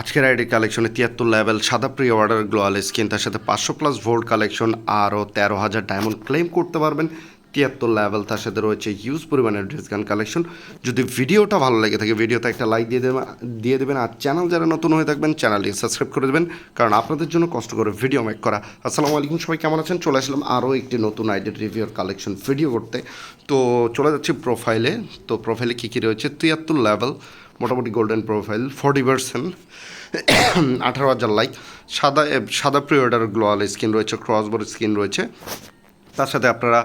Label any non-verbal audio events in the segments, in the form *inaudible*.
আজকের আইডি কালেকশনে তিয়াত্তর লেভেল সাদা প্রি অর্ডার গ্লোয়াল স্কিন তার সাথে পাঁচশো প্লাস ভোল্ট কালেকশন আরও তেরো হাজার ডায়মন্ড ক্লেম করতে পারবেন। তিয়াত্তর লেভেল তার সাথে রয়েছে হিউজ পরিমাণের গান কালেকশন যদি ভিডিওটা ভালো লেগে থাকে, ভিডিওতে একটা লাইক দিয়ে দেবেন দিয়ে দেবেন, আর চ্যানেল যারা নতুন হয়ে থাকবেন চ্যানেলটি সাবস্ক্রাইব করে দেবেন, কারণ আপনাদের জন্য কষ্ট করে ভিডিও মেক করা। আসসালামু আলাইকুম, সবাই কেমন আছেন? চলে আসলাম আরও একটি নতুন আইডি রিভিউর কালেকশন ভিডিও করতে। তো চলে যাচ্ছি প্রোফাইলে তো প্রোফাইলে কী কী রয়েছে? তিয়াত্তর লেভেল মোটামুটি গোল্ডেন প্রোফাইল ফর্টি পার্সেন্ট আঠারো হাজার লাইক সাদা সাদা প্রিয়ডার গ্লোয়াল স্কিন রয়েছে ক্রসবোর্ড স্কিন রয়েছে। তার সাথে আপনারা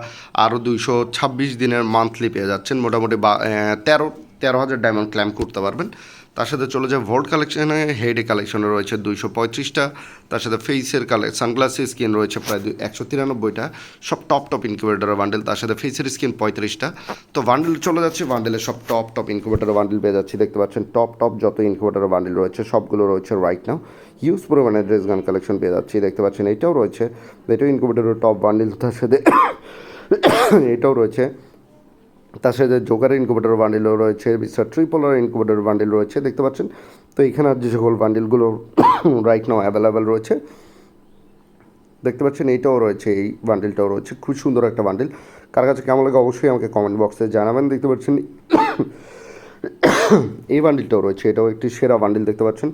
আরও দুইশো ছাব্বিশ দিনের মান্থলি পেয়ে যাচ্ছেন, মোটামুটি বা তেরো তেরো হাজার ডায়মন্ড ক্ল্যাম করতে পারবেন। তার সাথে চলে যায় ভোল্ট কালেকশনে হেডে কালেকশনে রয়েছে দুইশো পঁয়ত্রিশটা। তার সাথে ফেসের কালে সানগ্লাসের স্কিন রয়েছে প্রায় দুই একশো তিরানব্বইটা। সব টপ টপ ইনকিউবেটার বান্ডেল তার সাথে ফেসের স্কিন পঁয়ত্রিশটা। তো বান্ডেল চলে যাচ্ছে বান্ডেলের সব টপ টপ ইনকিউবেটার বান্ডেল পেয়ে যাচ্ছি। দেখতে পাচ্ছেন টপ টপ যত ইনকিউবেটার বান্ডেল রয়েছে, সবগুলো রয়েছে রাইট নাও হিউজ পরিমাণে ড্রেস গান কালেকশন পেয়ে যাচ্ছি। দেখতে পাচ্ছেন, এটাও রয়েছে। এটাও ইনকিউবেটারের টপ বান্ডেল তার সাথে *coughs* এটাও রয়েছে। তার সাথে জোকার ইনকুবেটর বান্ডিলও রয়েছে, মিস্টার ট্রিপলার ইনকুবেটর বান্ডিল রয়েছে, দেখতে পাচ্ছেন? তো এখানে যে সকল বান্ডিলগুলো রাইট নাও অ্যাভেলেবেল রয়েছে, দেখতে পাচ্ছেন এইটাও রয়েছে, এই বান্ডিলটাও রয়েছে, খুব সুন্দর একটা বান্ডিল কার কাছে কেমন লাগে অবশ্যই আমাকে কমেন্ট বক্সে জানাবেন, দেখতে পাচ্ছেন? *coughs* এই বান্ডিলটাও রয়েছে, এটাও একটি সেরা বান্ডিল দেখতে পাচ্ছেন?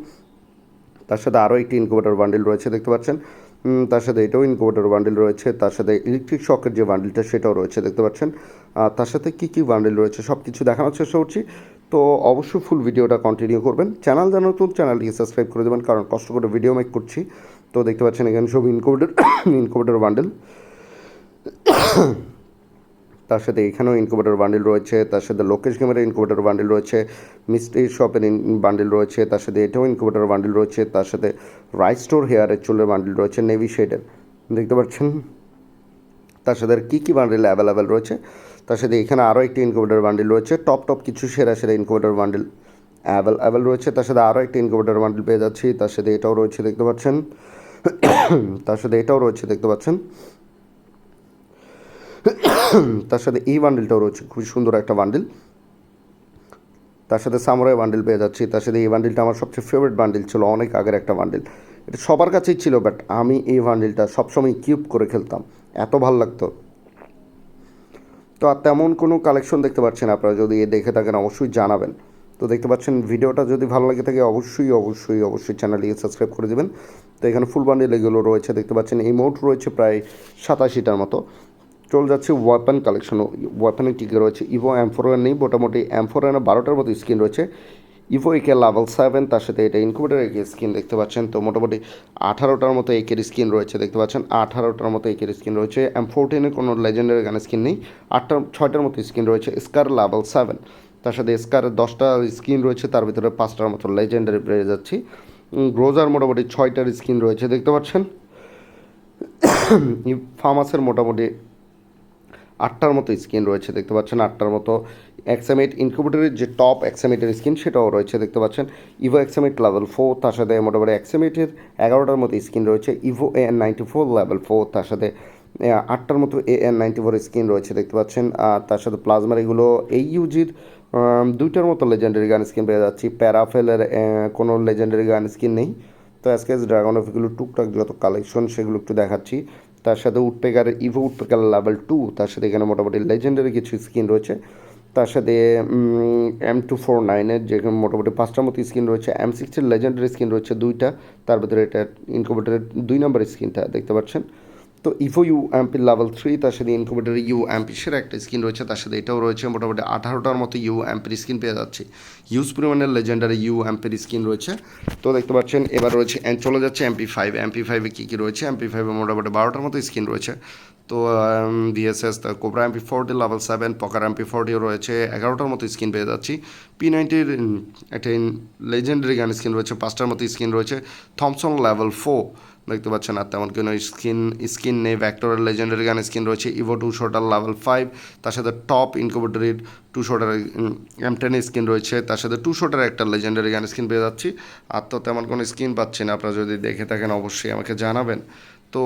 তার সাথে আরও একটি ইনকুবেটর বান্ডিল রয়েছে, দেখতে পাচ্ছেন? তার সাথে এটাও ইনকোভেটার বান্ডেল রয়েছে, তার সাথে ইলেকট্রিক শকের যে বান্ডেলটা সেটাও রয়েছে, দেখতে পাচ্ছেন। আর তার সাথে কী কী বান্ডেল রয়েছে সব কিছু দেখানোর চেষ্টা করছি। তো অবশ্যই ফুল ভিডিওটা কন্টিনিউ করবেন। চ্যানেল যেন তো চ্যানেলটিকে সাবস্ক্রাইব করে দেবেন, কারণ কষ্ট করে ভিডিও মেক করছি। তো দেখতে পাচ্ছেন এখানে সব ইনকুবেটর ইনকোভেটার বান্ডিল তার সাথে এখানেও ইনকুবেটর বান্ডিল রয়েছে, তার সাথে লোকেশ গেমের ইনকুবেটর বান্ডিল রয়েছে মিস্ট্রি শপের বান্ডিল রয়েছে, তার সাথে এটাও ইনকুবেটর বান্ডিল রয়েছে, তার সাথে রাইস স্টোর হেয়ারের চুলের বান্ডিল রয়েছে নেভি শেডের দেখতে পাচ্ছেন? তার সাথে আর কী কী বান্ডিল অ্যাভেলেবেল রয়েছে? তার সাথে এখানে আরও একটি ইনকুবেটর বান্ডিল রয়েছে টপ টপ কিছু সেরা সেরা ইনকুবেটর বান্ডিল অ্যাভেল অ্যাভেলেবেল রয়েছে, তার সাথে আরও একটি ইনকুবেটর বান্ডিল পেয়ে যাচ্ছি, তার সাথে এটাও রয়েছে, দেখতে পাচ্ছেন? তার সাথে এটাও রয়েছে, দেখতে পাচ্ছেন? তার সাথে এই বান্ডিলটাও রয়েছে খুব সুন্দর একটা বান্ডিল তার সাথে সামরাই বান্ডিল পেয়ে যাচ্ছি, তার সাথে এই বান্ডিলটা আমার সবচেয়ে ফেভারিট বান্ডিল ছিল, অনেক আগের একটা বান্ডিল এটা সবার কাছেই ছিল বাট আমি এই বান্ডিলটা সবসময় কিউব করে খেলতাম, এত ভালো লাগতো। তো আর তেমন কোনো কালেকশন দেখতে পাচ্ছেন আপনারা, যদি দেখে থাকেন অবশ্যই জানাবেন। তো দেখতে পাচ্ছেন ভিডিওটা যদি ভালো লাগে থাকে, অবশ্যই অবশ্যই অবশ্যই চ্যানেলটিকে সাবস্ক্রাইব করে দেবেন। তো এখানে ফুল বান্ডিল এগুলো রয়েছে, দেখতে পাচ্ছেন এই মোট রয়েছে প্রায় সাতাশিটার মতো। চলে যাচ্ছে ওয়েপন কালেকশন ওয়েপনের টিকে রয়েছে। ইভো অ্যামফোরান নেই, মোটামুটি অ্যামফোরানে বারোটার মতো স্কিন রয়েছে। ইভো একে লেভেল সেভেন তার সাথে এটা ইনকুবেটার একে স্কিন দেখতে পাচ্ছেন। তো মোটামুটি আঠারোটার মতো একের স্কিন রয়েছে, দেখতে পাচ্ছেন। আঠারোটার মতো একের স্কিন রয়েছে। এম ফোরটিনের কোনো লেজেন্ডারি গান স্কিন নেই। আটটা, ছয়টার মতো স্কিন রয়েছে। স্কার লেভেল সেভেন তার সাথে স্কারের দশটা স্কিন রয়েছে, তার ভিতরে পাঁচটার মতো লেজেন্ডারি পেয়ে যাচ্ছি। গ্রোজার মোটামুটি ছয়টার স্কিন রয়েছে, দেখতে পাচ্ছেন। *coughs* ফার্মাসের মোটামুটি আটটার মতো স্কিন রয়েছে, দেখতে পাচ্ছেন। আটটার মতো এক্সামেট ইনকিউবেটরের যে টপ এক্সামেটের স্কিন সেটাও রয়েছে, দেখতে পাচ্ছেন। ইভো এক্সামেট লেভেল ফোর তার সাথে মোটামুটি এক্সামেটের এগারোটার মতো স্কিন রয়েছে। Evo A N ninety four level four তার সাথে আটটার মতো A N ninety four skin রয়েছে, দেখতে পাচ্ছেন। আর তার সাথে প্লাজমার এগুলো এই ইউজির দুইটার মতো লেজেন্ডারি গান স্কিন পেয়ে যাচ্ছি। প্যারাফেলের কোনো লেজেন্ডারি গান স্কিন নেই। তো আজকে ড্রাগন অফ এগুলো টুকটাক যত কালেকশন সেগুলো একটু দেখাচ্ছি। তার সাথে woodpecker Evo woodpecker level two তার সাথে এখানে মোটামুটি লেজেন্ডারি কিছু স্কিন রয়েছে। তার সাথে এম টু ফোর নাইনের যেখানে মোটামুটি পাঁচটার মতো স্কিন রয়েছে। এম সিক্সটির লেজেন্ডারি স্কিন রয়েছে দুইটা। তার ভিতরে এটা ইনকোভেটারের দুই নম্বর স্কিনটা দেখতে পাচ্ছেন। তো Evo U MP level three তার সাথে ইনকুবেটার ইউ এমপিসের একটা স্কিন রয়েছে, তার সাথে এটাও রয়েছে, মোটামুটি আঠারোটার মতো ইউ এমপির স্কিন পেয়ে যাচ্ছে। ইউজ পরিমাণের লেজেন্ডারি ইউ এমপির স্কিন রয়েছে। তো দেখতে পাচ্ছেন, এবার রয়েছে চলে যাচ্ছে এমপি ফাইভ এমপি ফাইভে কী কী রয়েছে? এমপি ফাইভে মোটামুটি বারোটার মতো স্কিন রয়েছে। তো DSS cobra MP forty level seven পকার এমপি ফোরটিও রয়েছে, এগারোটার মতো স্কিন পেয়ে যাচ্ছি। পি নাইনটির একটা লেজেন্ডারি গান স্কিন রয়েছে, পাঁচটার মতো স্কিন রয়েছে। থমসন লেভেল ফোর দেখতে পাচ্ছেন আর তেমন কোনো স্কিন স্কিন নেই ভ্যাক্টরের লেজেন্ডারি গান স্কিন রয়েছে Evo two shooter level five তার সাথে top ইনকুবেটরির two shooter M ten skin রয়েছে, তার সাথে টু শোটার একটা লেজেন্ডারি গান স্কিন পেয়ে যাচ্ছি। আর তো তেমন কোনো স্কিন পাচ্ছি না, আপনারা যদি দেখে থাকেন, অবশ্যই আমাকে জানাবেন। তো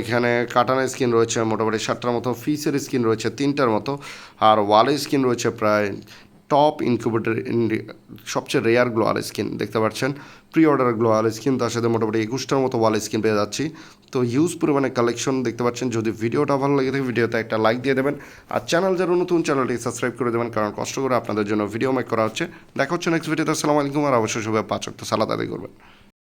এখানে কাটানা স্কিন রয়েছে মোটামুটি সাতটার মতো, ফিসের স্কিন রয়েছে তিনটার মতো, আর ওয়ালের স্কিন রয়েছে প্রায় টপ ইনকিউবেটর সবচেয়ে রেয়ার গ্লোয়াল স্কিন, দেখতে পাচ্ছেন? প্রি অর্ডার গ্লোয়াল স্কিন, তার সাথে মোটামুটি একুশটার মতো ওয়াল স্কিন পেয়ে যাচ্ছি। তো হিউজ পরিমাণে কালেকশন দেখতে পাচ্ছেন? যদি ভিডিওটা ভালো লাগে থাকে, ভিডিওতে একটা লাইক দিয়ে দেবেন। আর চ্যানেল যারা নতুন চ্যানেলটি সাবস্ক্রাইব করে দেবেন, কারণ কষ্ট করে আপনাদের জন্য ভিডিও মেক করা হচ্ছে। দেখা হচ্ছে নেক্সট ভিডিওতে আসসালামু আলাইকুম, আর অবশ্যই সবাই পাঁচ অক্ট সালাদ আদায় করবেন।